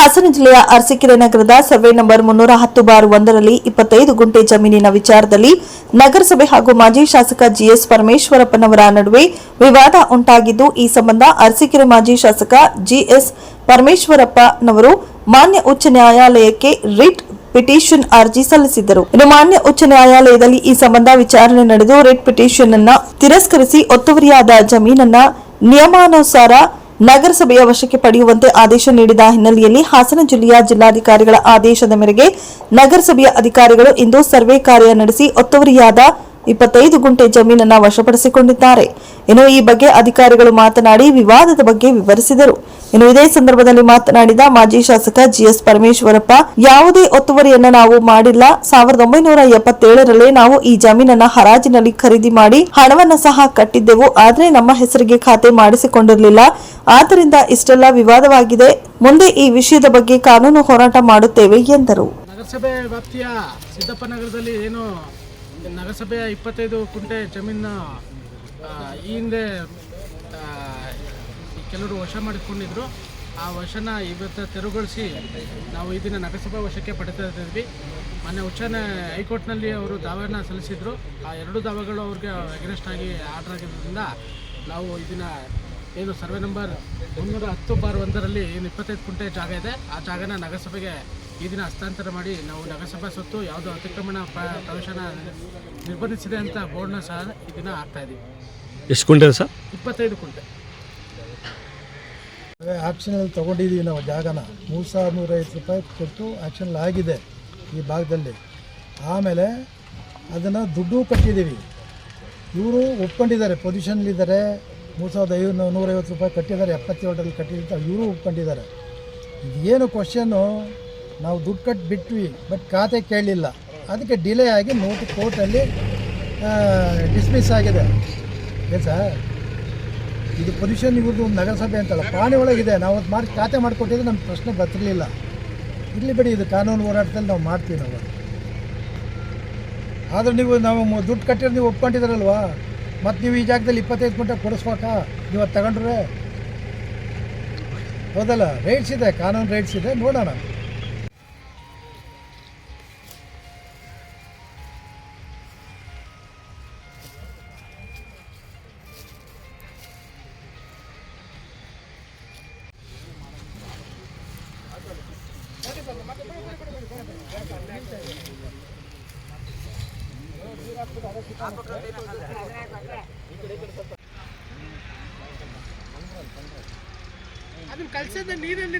ಹಾಸನ ಜಿಲ್ಲೆಯ ಅರಸೀಕೆರೆ ನಗರದ survey number ಮುನ್ನೂರ ಹತ್ತು ಬಾರ್ ಒಂದರಲ್ಲಿ ಇಪ್ಪತ್ತೈದು ಗುಂಟೆ ಜಮೀನಿನ ವಿಚಾರದಲ್ಲಿ ನಗರಸಭೆ ಹಾಗೂ ಮಾಜಿ ಶಾಸಕ ಜಿಎಸ್ ಪರಮೇಶ್ವರಪ್ಪನವರ ನಡುವೆ ವಿವಾದ ಉಂಟಾಗಿದ್ದು, ಈ ಸಂಬಂಧ ಅರಸೀಕೆರೆ ಮಾಜಿ ಶಾಸಕ ಜಿಎಸ್ ಪರಮೇಶ್ವರಪ್ಪನವರು ಮಾನ್ಯ ಉಚ್ಚ ನ್ಯಾಯಾಲಯಕ್ಕೆ ರಿಟ್ ಪಿಟಿಷನ್ ಅರ್ಜಿ ಸಲ್ಲಿಸಿದ್ದರು. ಇನ್ನು ಮಾನ್ಯ ಉಚ್ಚ ನ್ಯಾಯಾಲಯದಲ್ಲಿ ಈ ಸಂಬಂಧ ವಿಚಾರಣೆ ನಡೆದು ರಿಟ್ ಪಿಟಿಷನ್ ಅನ್ನ ತಿರಸ್ಕರಿಸಿ ಒತ್ತುವರಿಯಾದ ಜಮೀನನ್ನ ನಿಯಮಾನುಸಾರ ನಗರಸಭೆಯ ವಶಕ್ಕೆ ಪಡೆಯುವಂತೆ ಆದೇಶ ನೀಡಿದ ಹಿನ್ನೆಲೆಯಲ್ಲಿ ಹಾಸನ ಜಿಲ್ಲೆಯ ಜಿಲ್ಲಾಧಿಕಾರಿಗಳ ಆದೇಶದ ಮೇರೆಗೆ ನಗರಸಭೆಯ ಅಧಿಕಾರಿಗಳು ಇಂದು ಸರ್ವೆ ಕಾರ್ಯ ನಡೆಸಿ ಒತ್ತುವರಿಯಾದ ಇಪ್ಪತ್ತೈದು ಗುಂಟೆ ಜಮೀನನ್ನ ವಶಪಡಿಸಿಕೊಂಡಿದ್ದಾರೆ. ಇನ್ನು ಈ ಬಗ್ಗೆ ಅಧಿಕಾರಿಗಳು ಮಾತನಾಡಿ ವಿವಾದದ ಬಗ್ಗೆ ವಿವರಿಸಿದರು. ಇನ್ನು ಇದೇ ಸಂದರ್ಭದಲ್ಲಿ ಮಾತನಾಡಿದ ಮಾಜಿ ಶಾಸಕ ಜಿಎಸ್ ಪರಮೇಶ್ವರಪ್ಪ, ಯಾವುದೇ ಒತ್ತುವರಿಯನ್ನು ನಾವು ಮಾಡಿಲ್ಲ. ಸಾವಿರದ ಒಂಬೈನೂರ ಎಪ್ಪತ್ತೇಳರಲ್ಲೇ ನಾವು ಈ ಜಮೀನನ್ನ ಹರಾಜಿನಲ್ಲಿ ಖರೀದಿ ಮಾಡಿ ಹಣವನ್ನ ಸಹ ಕಟ್ಟಿದ್ದೆವು. ಆದರೆ ನಮ್ಮ ಹೆಸರಿಗೆ ಖಾತೆ ಮಾಡಿಸಿಕೊಂಡಿರಲಿಲ್ಲ. ಆದ್ದರಿಂದ ಇಷ್ಟೆಲ್ಲ ವಿವಾದವಾಗಿದೆ. ಮುಂದೆ ಈ ವಿಷಯದ ಬಗ್ಗೆ ಕಾನೂನು ಹೋರಾಟ ಮಾಡುತ್ತೇವೆ ಎಂದರು. ನಗರಸಭೆ ವ್ಯಾಪ್ತಿಯ ಏನು ನಗರಸಭೆಯ ಇಪ್ಪತ್ತೈದು ಕುಂಟೆ ಜಮೀನ ಈ ಹಿಂದೆ ಕೆಲವರು ವಶ ಮಾಡಿಕೊಂಡಿದ್ರು. ಆ ವಶನ ಇವತ್ತು ತೆರವುಗೊಳಿಸಿ ನಾವು ಇದನ್ನು ನಗರಸಭೆ ವಶಕ್ಕೆ ಪಡಿತಾ ಇದ್ದೀವಿ. ಮೊನ್ನೆ ಉಚ್ಚ ಹೈಕೋರ್ಟ್ನಲ್ಲಿ ಅವರು ದಾವೆಯನ್ನು ಸಲ್ಲಿಸಿದ್ರು. ಆ ಎರಡು ದಾವೆಗಳು ಅವ್ರಿಗೆ ಅಗೇನೆಸ್ಟ್ ಆಗಿ ಆರ್ಡರ್ ಆಗಿರೋದ್ರಿಂದ ನಾವು ಇದನ್ನು ಏನು ಸರ್ವೆ ನಂಬರ್ ಮುನ್ನೂರ ಹತ್ತು ಬಾರ್ ಒಂದರಲ್ಲಿ ಏನು ಇಪ್ಪತ್ತೈದು ಕುಂಟೆ ಜಾಗ ಇದೆ. ಆ ಜಾಗನ ನಗರಸಭೆಗೆ ಈ ದಿನ ಹಸ್ತಾಂತರ ಮಾಡಿ ನಾವು ನಗರಸಭೆ ಸೊತ್ತು ಯಾವುದೋ ಅತಿಕ್ರಮಣ ಪ್ರ- ಪ್ರವೇಶನ ನಿರ್ಬಂಧಿಸಿದೆ ಅಂತ ಬೋರ್ಡ್ನ ಸಹ ಈ ದಿನ ಹಾಕ್ತಾ ಇದ್ದೀವಿ ಎಷ್ಟು ಕುಂಟೆ ಸರ್? ಇಪ್ಪತ್ತೈದು ಕುಂಟೆ. ಆಕ್ಷನಲ್ಲಿ ತೊಗೊಂಡಿದ್ದೀವಿ ನಾವು ಜಾಗನ. ಮೂರು ಸಾವಿರದ ನೂರೈವತ್ತು ರೂಪಾಯಿ ಕೊಟ್ಟು ಆಕ್ಷನ್ ಆಗಿದೆ ಈ ಭಾಗದಲ್ಲಿ. ಆಮೇಲೆ ಅದನ್ನು ದುಡ್ಡು ಕಟ್ಟಿದ್ದೀವಿ. ಇವರು ಒಪ್ಕೊಂಡಿದ್ದಾರೆ ಪೊಸಿಷನ್ಲಿದ್ದಾರೆ ಮೂರು ಸಾವಿರದ ಐದು ನೂರೈವತ್ತು ರೂಪಾಯಿ ಕಟ್ಟಿದ್ದಾರೆ ಎಪ್ಪತ್ತೇಳರಲ್ಲಿ ಕಟ್ಟಿದ್ದಾರೆ ಇವರು ಒಪ್ಕೊಂಡಿದ್ದಾರೆ. ಏನು ಕ್ವಶನ್ನು ನಾವು ದುಡ್ಡು ಕಟ್ಟಿ ಬಿಟ್ವಿ ಬಟ್ ಖಾತೆ ಕೇಳಲಿಲ್ಲ ಅದಕ್ಕೆ ಡಿಲೇ ಆಗಿ ನೋಟು ಕೋರ್ಟಲ್ಲಿ ಡಿಸ್ಮಿಸ್ ಆಗಿದೆ. ಏನು ಸರ್ ಇದು ಪೊಸಿಷನ್ ಇವ್ರದ್ದು ಒಂದು ನಗರಸಭೆ ಅಂತಲ್ಲ ಪ್ರಾಣಿ ಒಳಗಿದೆ. ನಾವು ಅದು ಮಾಡಿ ಖಾತೆ ಮಾಡಿಕೊಟ್ಟಿದ್ರೆ ನಮ್ಮ ಪ್ರಶ್ನೆ ಬರ್ತಿರಲಿಲ್ಲ. ಇರಲಿ ಬಿಡಿ, ಇದು ಕಾನೂನು ಹೋರಾಟದಲ್ಲಿ ನಾವು ಮಾಡ್ತೀವಿ ನಾವು. ಆದರೆ ನೀವು ನಾವು ದುಡ್ಡು ಕಟ್ಟಿರೋ ನೀವು ಒಪ್ಕೊಂಡಿದ್ದೀರಲ್ವಾ ಮತ್ತು ನೀವು ಈ ಜಾಗದಲ್ಲಿ ಇಪ್ಪತ್ತೈದು ಕ್ವಿಂಟಲ್ ಕೊಡಿಸ್ಬೇಕಾ? ನೀವು ಅದು ತಗೊಂಡ್ರೆ? ಹೌದಲ್ಲ ರೈಟ್ಸ್ ಇದೆ, ಕಾನೂನು ರೈಟ್ಸ್ ಇದೆ, ನೋಡೋಣ. ಕಳ್ಸಿದ್ರೆ ನೀರೆಲ್ಲಿಂದ